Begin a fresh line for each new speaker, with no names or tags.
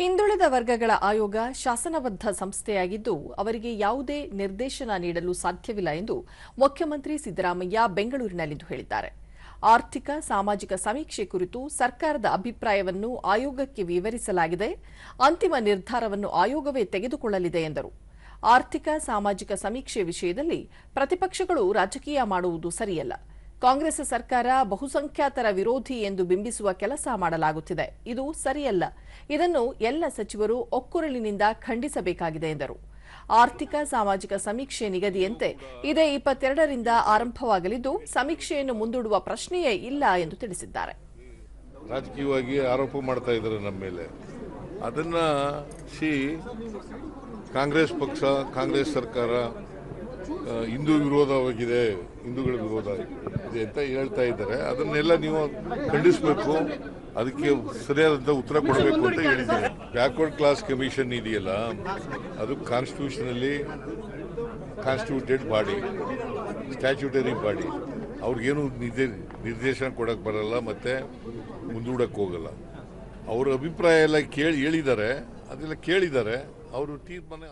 ಹಿಂದುಳಿದ ವರ್ಗಗಳ ಆಯೋಗ ಶಾಸನಬದ್ಧ ಸಂಸ್ಥೆಯಾಗಿದ್ದು, ಅವರಿಗೆ ಯಾವುದೇ ನಿರ್ದೇಶನ ನೀಡಲು ಸಾಧ್ಯವಿಲ್ಲ ಎಂದು ಮುಖ್ಯಮಂತ್ರಿ ಸಿದ್ದರಾಮಯ್ಯ ಬೆಂಗಳೂರಿನಲ್ಲಿಂದು ಹೇಳಿದ್ದಾರೆ. ಆರ್ಥಿಕ, ಸಾಮಾಜಿಕ ಸಮೀಕ್ಷೆ ಕುರಿತು ಸರ್ಕಾರದ ಅಭಿಪ್ರಾಯವನ್ನು ಆಯೋಗಕ್ಕೆ ವಿವರಿಸಲಾಗಿದೆ. ಅಂತಿಮ ನಿರ್ಧಾರವನ್ನು ಆಯೋಗವೇ ತೆಗೆದುಕೊಳ್ಳಲಿದೆ ಎಂದರು. ಆರ್ಥಿಕ, ಸಾಮಾಜಿಕ ಸಮೀಕ್ಷೆ ವಿಷಯದಲ್ಲಿ ಪ್ರತಿಪಕ್ಷಗಳು ರಾಜಕೀಯ ಮಾಡುವುದು ಸರಿಯಲ್ಲ. ಕಾಂಗ್ರೆಸ್ ಸರ್ಕಾರ ಬಹುಸಂಖ್ಯಾತರ ವಿರೋಧಿ ಎಂದು ಬಿಂಬಿಸುವ ಕೆಲಸ ಮಾಡಲಾಗುತ್ತಿದೆ. ಇದು ಸರಿಯಲ್ಲ. ಇದನ್ನು ಎಲ್ಲ ಸಚಿವರು ಒಕ್ಕುರಲಿನಿಂದ ಖಂಡಿಸಬೇಕಾಗಿದೆ ಎಂದರು. ಆರ್ಥಿಕ ಸಾಮಾಜಿಕ ಸಮೀಕ್ಷೆ ನಿಗದಿಯಂತೆ ಇದೇ ಇಪ್ಪತ್ತೆರಡರಿಂದ ಆರಂಭವಾಗಲಿದ್ದು, ಸಮೀಕ್ಷೆಯನ್ನು ಮುಂದೂಡುವ ಪ್ರಶ್ನೆಯೇ ಇಲ್ಲ ಎಂದು ತಿಳಿಸಿದ್ದಾರೆ.
ರಾಜಕೀಯವಾಗಿ ಆರೋಪ ಮಾಡ್ತಾ ಇದ್ದಾರೆ ನಮ್ಮ ಮೇಲೆ. ಅದನ್ನ ಸಿ ಕಾಂಗ್ರೆಸ್ ಪಕ್ಷ, ಕಾಂಗ್ರೆಸ್ ಸರ್ಕಾರ ಹಿಂದೂ ವಿರೋಧವಾಗಿದೆ ಹಿಂದೂಗಳ ವಿರೋಧ ಇದೆ ಅಂತ ಹೇಳ್ತಾ ಇದ್ದಾರೆ. ಅದನ್ನೆಲ್ಲ ನೀವು ಖಂಡಿಸಬೇಕು. ಅದಕ್ಕೆ ಸರಿಯಾದಂಥ ಉತ್ತರ ಕೊಡಬೇಕು ಅಂತ ಹೇಳಿದ್ದೀನಿ. ಬ್ಯಾಕ್ವರ್ಡ್ ಕ್ಲಾಸ್ ಕಮಿಷನ್ ಇದೆಯಲ್ಲ, ಅದು constitutionally constituted body, statutory body. ಅವ್ರಿಗೇನು ನಿರ್ದೇ ನಿರ್ದೇಶನ ಕೊಡಕ್ಕೆ ಬರಲ್ಲ ಮತ್ತೆ ಮುಂದೂಡಕ್ಕೆ ಹೋಗಲ್ಲ. ಅವ್ರ ಅಭಿಪ್ರಾಯ ಎಲ್ಲ ಕೇಳಿ ಹೇಳಿದ್ದಾರೆ. ಅದೆಲ್ಲ ಕೇಳಿದ್ದಾರೆ. ಅವರು ತೀರ್ಮಾನ